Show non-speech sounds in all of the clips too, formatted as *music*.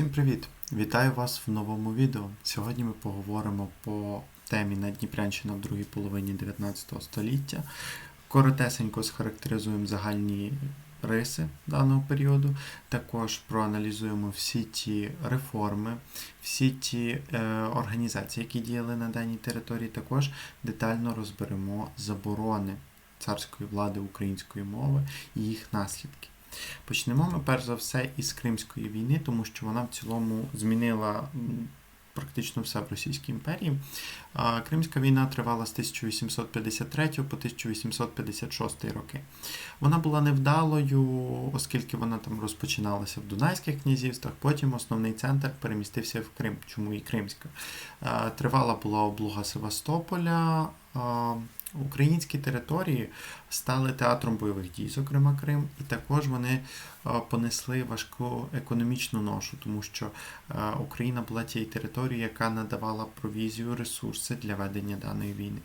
Всім привіт! Вітаю вас в новому відео. Сьогодні ми поговоримо по темі Надніпрянщина в другій половині 19 століття. Коротесенько схарактеризуємо загальні риси даного періоду. Також проаналізуємо всі ті реформи, всі ті е, організації, які діяли на даній території. Також детально розберемо заборони царської влади української мови і їх наслідки. Почнемо ми перш за все із Кримської війни, тому що вона в цілому змінила практично все в Російській імперії. Кримська війна тривала з 1853 по 1856 роки. Вона була невдалою, оскільки вона там розпочиналася в Дунайських князівствах, потім основний центр перемістився в Крим. Чому і Кримська? Тривала була облога Севастополя. Українські території стали театром бойових дій, зокрема Крим, і також вони е, понесли важку економічну ношу, тому що е, Україна була тією територією, яка надавала провізію, ресурси для ведення даної війни.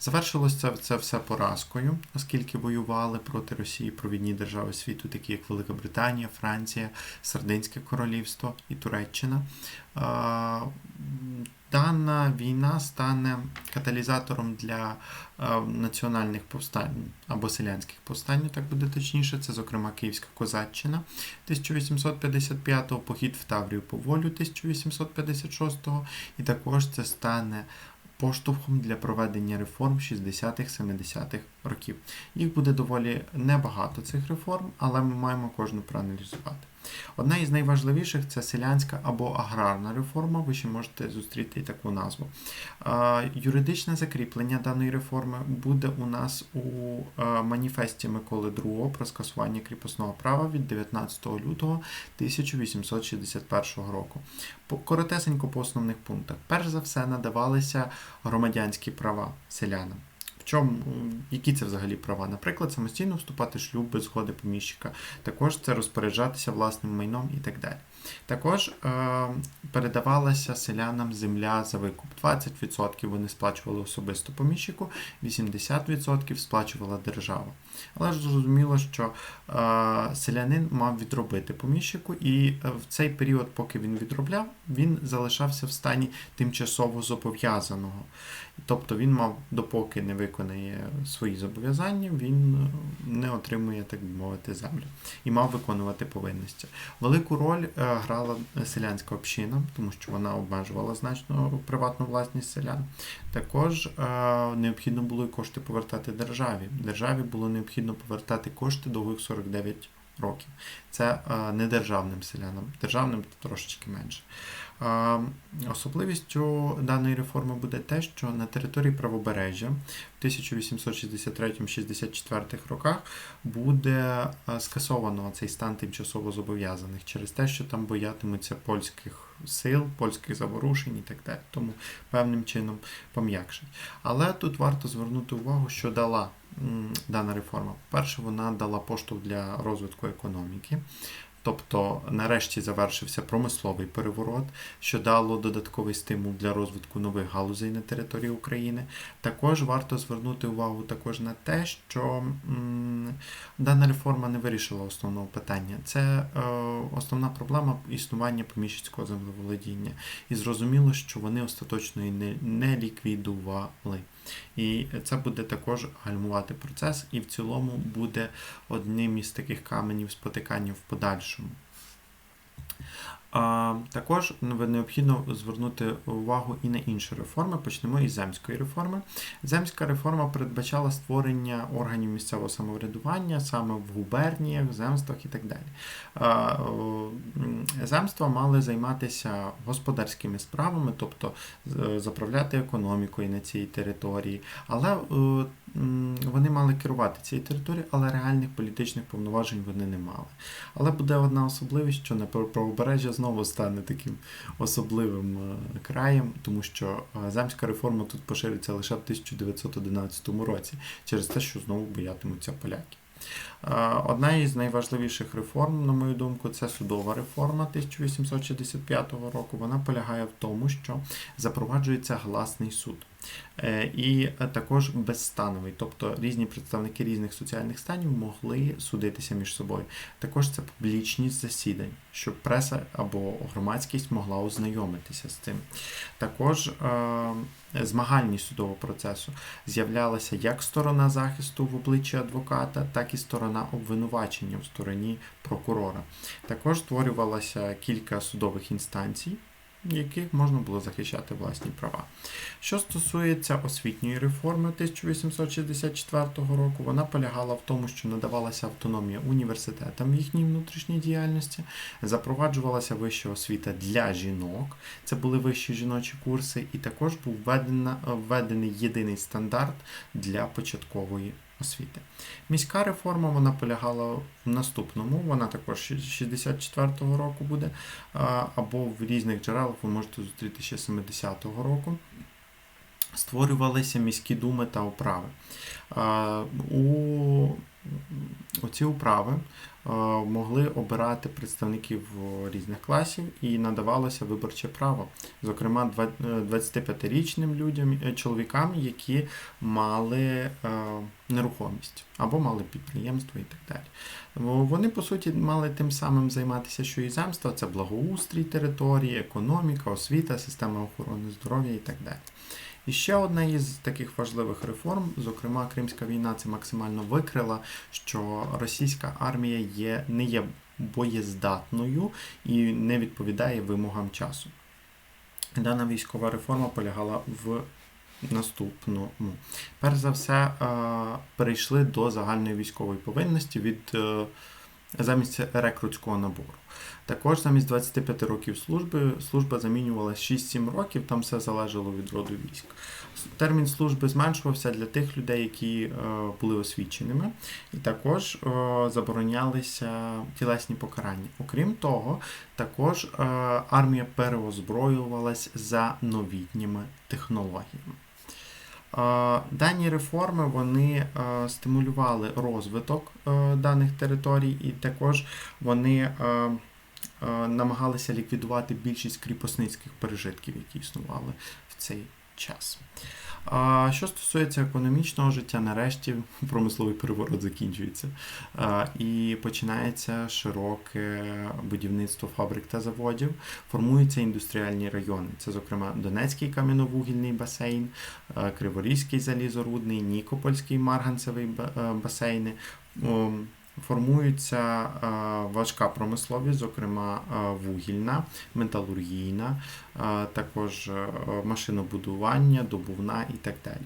Завершилося це, все поразкою, оскільки воювали проти Росії провідні держави світу, такі як Велика Британія, Франція, Сардинське королівство і Туреччина. Дана війна стане каталізатором для е, національних повстань або селянських повстань, так буде точніше. Це, зокрема, Київська Козаччина 1855-го, похід в Таврію по волю 1856-го, і також це стане поштовхом для проведення реформ 60-х-70-х років. Їх буде доволі небагато цих реформ, але ми маємо кожну проаналізувати. Одна із найважливіших це селянська або аграрна реформа. Ви ще можете зустріти і таку назву. Юридичне закріплення даної реформи буде у нас у е, маніфесті Миколи II про скасування кріпосного права від 19 лютого 1861 року. Коротесенько по основних пунктах. Перш за все, надавалися громадянські права селянам. В чому, які це взагалі права? Наприклад, самостійно вступати в шлюб без згоди поміщика, також це розпоряджатися власним майном і так далі. Також е, передавалася селянам земля за викуп. 20% вони сплачували особисто поміщику, 80% сплачувала держава. Але ж зрозуміло, що е, селянин мав відробити поміщику, і е, в цей період, поки він відробляв, він залишався в стані тимчасово зобов'язаного. Тобто він мав, допоки не виконає свої зобов'язання, він е, не отримує, так би мовити, землю і мав виконувати повинності. Велику роль е, грала селянська община, тому що вона обмежувала значно приватну власність селян. Також е, необхідно було і кошти повертати державі. Державі було необхідно повертати кошти довгих 49 років. Це е, не державним селянам, державним трошечки менше. Особливістю даної реформи буде те, що на території правобережжя в 1863-64 роках буде скасовано цей стан тимчасово зобов'язаних через те, що там боятимуться польських сил, польських заворушень і так далі. Тому певним чином пом'якшить. Але тут варто звернути увагу, що дала дана реформа. Перше, вона дала поштовх для розвитку економіки. Тобто, нарешті завершився промисловий переворот, що дало додатковий стимул для розвитку нових галузей на території України. Також варто звернути увагу також на те, що м, дана реформа не вирішила основного питання. Це е, основна проблема існування поміщицького землеволодіння. І зрозуміло, що вони остаточно і не, не ліквідували. І це буде також гальмувати процес, і в цілому буде одним із таких каменів спотикання в подальшому. А, також необхідно звернути увагу і на інші реформи. Почнемо із земської реформи. Земська реформа передбачала створення органів місцевого самоврядування саме в губерніях, земствах і так далі. А, Земства мали займатися господарськими справами, тобто заправляти економікою на цій території, але вони мали керувати цією територією, але реальних політичних повноважень вони не мали. Але буде одна особливість, що на правобережжя знову стане таким особливим е, краєм, тому що е, земська реформа тут пошириться лише в 1911 році, через те, що знову боятимуться поляки. Е, Одна із найважливіших реформ, на мою думку, це судова реформа 1865 року. Вона полягає в тому, що запроваджується гласний суд. Е, І е, також безстановий, тобто різні представники різних соціальних станів могли судитися між собою. Також це публічність засідань, щоб преса або громадськість могла ознайомитися з цим. Також е, змагальність судового процесу з'являлася як сторона захисту в обличчі адвоката, так і сторона обвинувачення в стороні прокурора. Також створювалося кілька судових інстанцій, яких можна було захищати власні права. Що стосується освітньої реформи 1864 року, вона полягала в тому, що надавалася автономія університетам в їхній внутрішній діяльності, запроваджувалася вища освіта для жінок, це були вищі жіночі курси, і також був введена, введений єдиний стандарт для початкової освіти. Міська реформа вона полягала в наступному, вона також 64-го року буде, або в різних джерелах ви можете зустріти ще 70-го року. Створювалися міські думи та управи. У ці управи могли обирати представників різних класів і надавалося виборче право, зокрема е, 25-річним людям, е, чоловікам, які мали е, нерухомість або мали підприємство і так далі. Вони, по суті, мали тим самим займатися, що і земство, це благоустрій території, економіка, освіта, система охорони здоров'я і так далі. І ще одна із таких важливих реформ, зокрема, Кримська війна, це максимально викрила, що російська армія є, не є боєздатною і не відповідає вимогам часу. Дана військова реформа полягала в наступному. Перш за все, е, перейшли до загальної військової повинності від е, замість рекрутського набору. Також замість 25 років служби служба замінювалася 6-7 років, там все залежало від роду військ. Термін служби зменшувався для тих людей, які е, були освіченими, і також е, заборонялися тілесні покарання. Окрім того, також е, армія переозброювалась за новітніми технологіями. Дані реформи вони стимулювали розвиток е, даних територій, і також вони е, е, намагалися ліквідувати більшість кріпосницьких пережитків, які існували в цей час. А що стосується економічного життя, нарешті промисловий переворот закінчується. А, І починається широке будівництво фабрик та заводів. Формуються індустріальні райони. Це, зокрема, Донецький кам'яновугільний басейн, Криворізький залізорудний, Нікопольський марганцевий басейни. Формується е, важка промисловість, зокрема е, вугільна, металургійна, е, також машинобудування, добувна і так далі.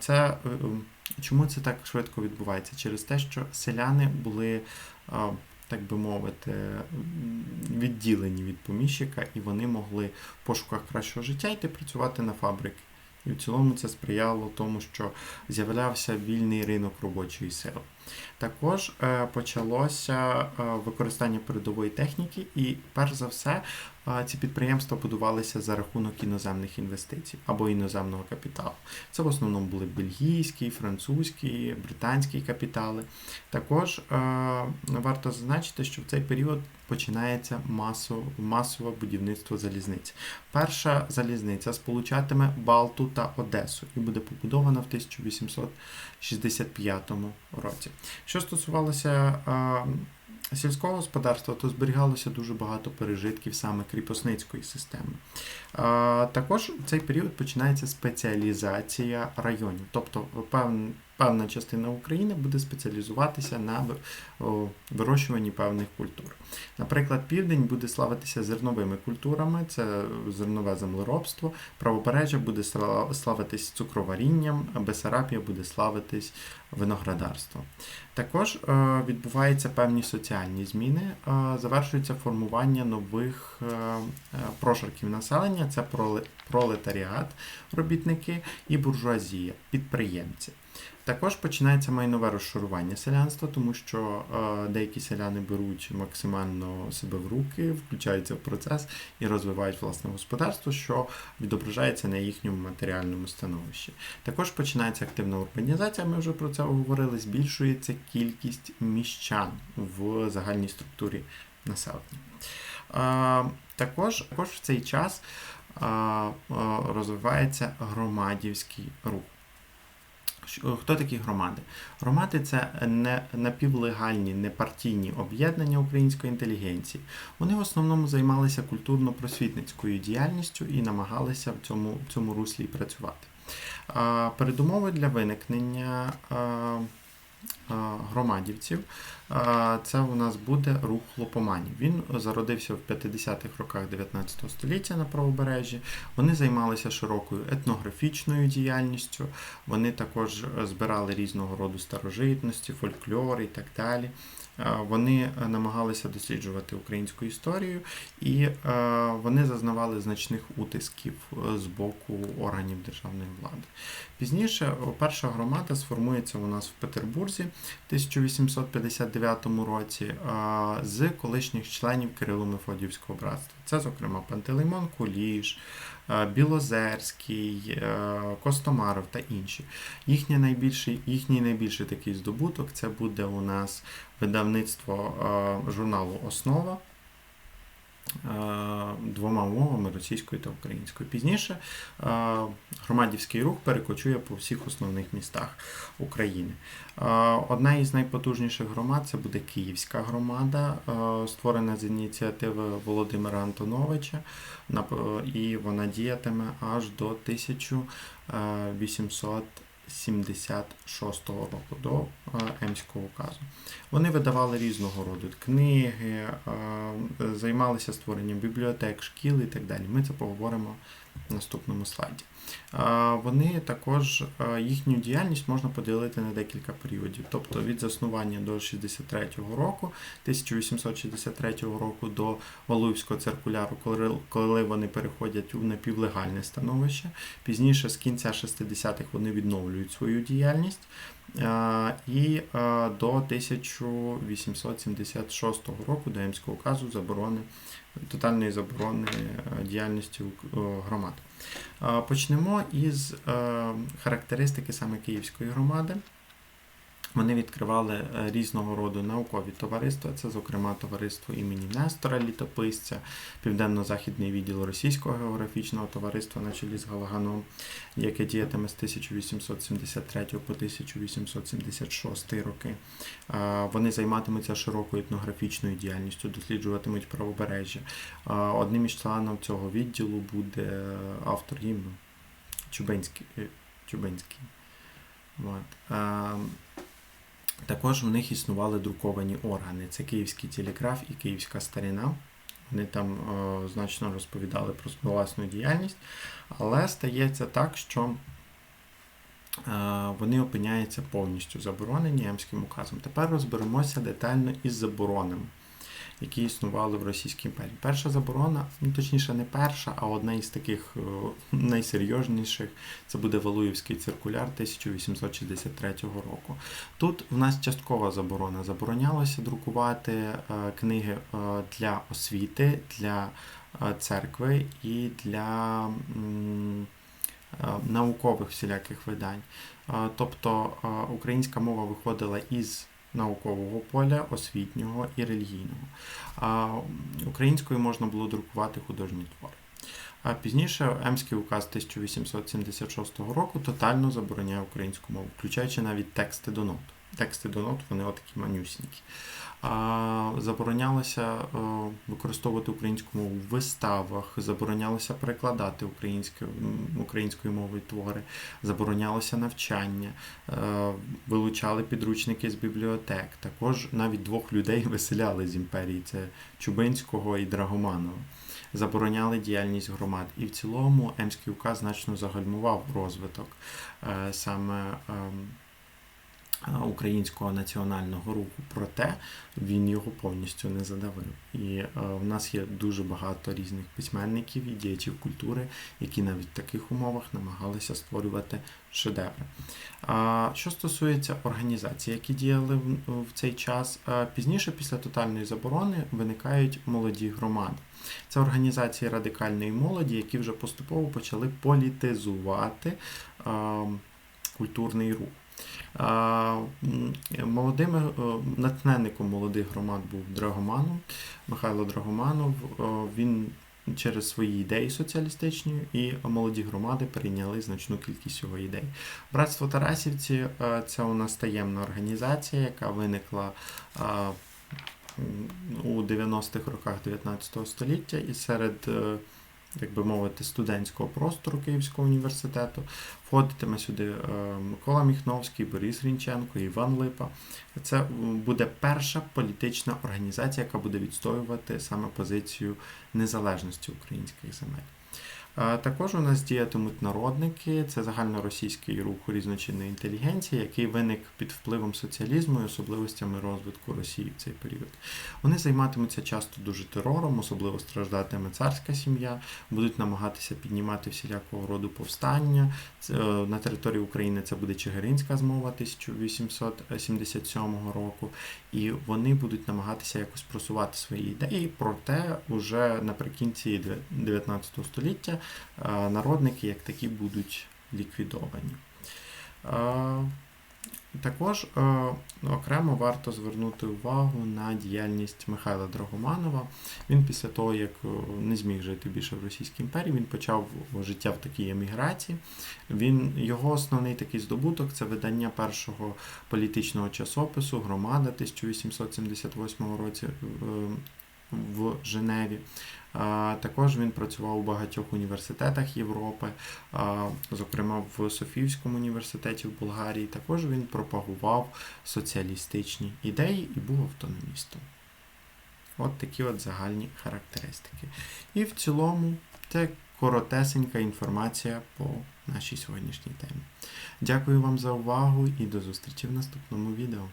Це, чому це так швидко відбувається? Через те, що селяни були, так би мовити, відділені від поміщика, і вони могли в пошуках кращого життя йти працювати на фабрики. І в цілому це сприяло тому, що з'являвся вільний ринок робочої сили. Також е, почалося е, використання передової техніки, і перш за все е, ці підприємства будувалися за рахунок іноземних інвестицій або іноземного капіталу. Це в основному були бельгійські, французькі, британські капітали. Також варто зазначити, що в цей період починається масове будівництво залізниць. Перша залізниця сполучатиме Балту та Одесу і буде побудована в 1865 році. Що стосувалося сільського господарства, то зберігалося дуже багато пережитків саме кріпосницької системи. Також в цей період починається спеціалізація районів, тобто певна частина України буде спеціалізуватися на вирощуванні певних культур. Наприклад, південь буде славитися зерновими культурами, це зернове землеробство, правобережжя буде славитись цукроварінням, Бесарабія буде славитись виноградарством. Також е, відбуваються певні соціальні зміни, е, завершується формування нових е, прошарків населення: це пролетаріат, робітники і буржуазія, підприємці. Також починається майнове розшарування селянства, тому що е, деякі селяни беруть максимально себе в руки, включаються в процес і розвивають власне господарство, що відображається на їхньому матеріальному становищі. Також починається активна урбанізація, ми вже про це говорили, збільшується кількість міщан в загальній структурі населення. Е, також, також в цей час а, розвивається громадівський рух. Хто такі громади? Громади це не напівлегальні, непартійні об'єднання української інтелігенції. Вони в основному займалися культурно-просвітницькою діяльністю і намагалися в цьому, в цьому руслі працювати. А, Передумовою для виникнення громадівців це у нас буде рух Лопоманів. Він зародився в 50-х роках 19 століття на правобережжі. Вони займалися широкою етнографічною діяльністю, вони також збирали різного роду старожитності, фольклор і так далі. Вони намагалися досліджувати українську історію і вони зазнавали значних утисків е, з боку органів державної влади. Пізніше перша громада сформується у нас в Петербурзі 1859 1969 році з колишніх членів Кирило-Мефодіївського братства. Це, зокрема, Пантелеймон Куліш, Білозерський, Костомаров та інші. Їхній найбільший їхній найбільший такий здобуток це буде у нас видавництво журналу Основа двома мовами російською та українською. Пізніше е, громадівський рух перекочує по всіх основних містах України. Е, Одна із найпотужніших громад це буде Київська громада, е, створена з ініціативи Володимира Антоновича, і вона діятиме аж до 1876 року, до е, Емського указу. Вони видавали різного роду книги, е, займалися створенням бібліотек, шкіл і так далі. Ми це поговоримо в наступному слайді. Е, Вони також їхню діяльність можна поділити на декілька періодів. Тобто від заснування до 63-го року, 1863 року до Валуївського циркуляру, коли вони переходять у напівлегальне становище. Пізніше, з кінця 60-х, вони відновлюють свою діяльність. Е, І е, до 1876 року до Емського указу заборони, тотальної заборони е, діяльності громад. Почнемо із характеристики саме Київської громади. Вони відкривали е, різного роду наукові товариства, це, зокрема, товариство імені Нестора Літописця, Південно-Західний відділ Російського географічного товариства на чолі з Галаганом, яке діятиме з 1873 по 1876 роки. Е, Вони займатимуться широкою етнографічною діяльністю, досліджуватимуть правобережжя. Е, Одним із членів цього відділу буде автор гімну Чубинський. е, Чубинський. От. Е, Також в них існували друковані органи. Це Київський телеграф і Київська старина. Вони там о, значно розповідали про власну діяльність, але стається так, що е, вони опиняються повністю заборонені Емським указом. Тепер розберемося детально із заборонами, які існували в Російській імперії. Перша заборона, ну точніше, не перша, а одна із таких е, найсерйозніших це буде Валуївський циркуляр 1863 року. Тут в нас часткова заборона. Заборонялося друкувати е, книги е, для освіти, для церкви і для наукових всіляких видань. Тобто українська мова виходила із наукового поля, освітнього і релігійного. А українською можна було друкувати художні твори. А пізніше Емський указ 1876 року тотально забороняє українську мову, включаючи навіть тексти до нот. Тексти до нот, вони отакі манюсінькі. Заборонялося е, використовувати українську мову в виставах, заборонялося перекладати українською, українською мовою твори, заборонялося навчання, е, вилучали підручники з бібліотек. Також навіть двох людей *laughs* виселяли з імперії: це Чубинського і Драгоманова. Забороняли діяльність громад. І в цілому Емський указ значно загальмував розвиток е, саме. Ем, е, Українського національного руху, проте він його повністю не задавив. І е, в нас є дуже багато різних письменників і діячів культури, які навіть в таких умовах намагалися створювати шедеври. Що стосується організацій, які діяли в, цей час, е, пізніше, після тотальної заборони, виникають молоді громади. Це організації радикальної молоді, які вже поступово почали політизувати е, культурний рух. Молодими е, натхненником молодих громад був Драгоманов, Михайло Драгоманов. Е, Він через свої ідеї соціалістичні, і молоді громади прийняли значну кількість його ідей. Братство Тарасівці е, це у нас таємна організація, яка виникла у 90-х роках 19 століття і серед, як би мовити, студентського простору Київського університету входитиме сюди е, Микола Міхновський, Борис Рінченко, Іван Липа. Це буде перша політична організація, яка буде відстоювати саме позицію незалежності українських земель. Також у нас діятимуть народники, це загальноросійський рух різночинної інтелігенції, який виник під впливом соціалізму і особливостями розвитку Росії в цей період. Вони займатимуться часто дуже терором, особливо страждатиме царська сім'я, будуть намагатися піднімати всілякого роду повстання. Е, На території України це буде Чигиринська змова 1877 року, і вони будуть намагатися якось просувати свої ідеї. Проте, уже наприкінці 19 століття народники як такі будуть ліквідовані. Також окремо варто звернути увагу на діяльність Михайла Драгоманова. Він після того, як е, не зміг жити більше в Російській імперії, він почав життя в такій еміграції. Він, його основний такий здобуток це видання першого політичного часопису Громада 1878 році е, в Женеві. Також він працював у багатьох університетах Європи, зокрема в Софійському університеті в Болгарії. Також він пропагував соціалістичні ідеї і був автономістом. От такі от загальні характеристики. І в цілому це коротесенька інформація по нашій сьогоднішній темі. Дякую вам за увагу і до зустрічі в наступному відео.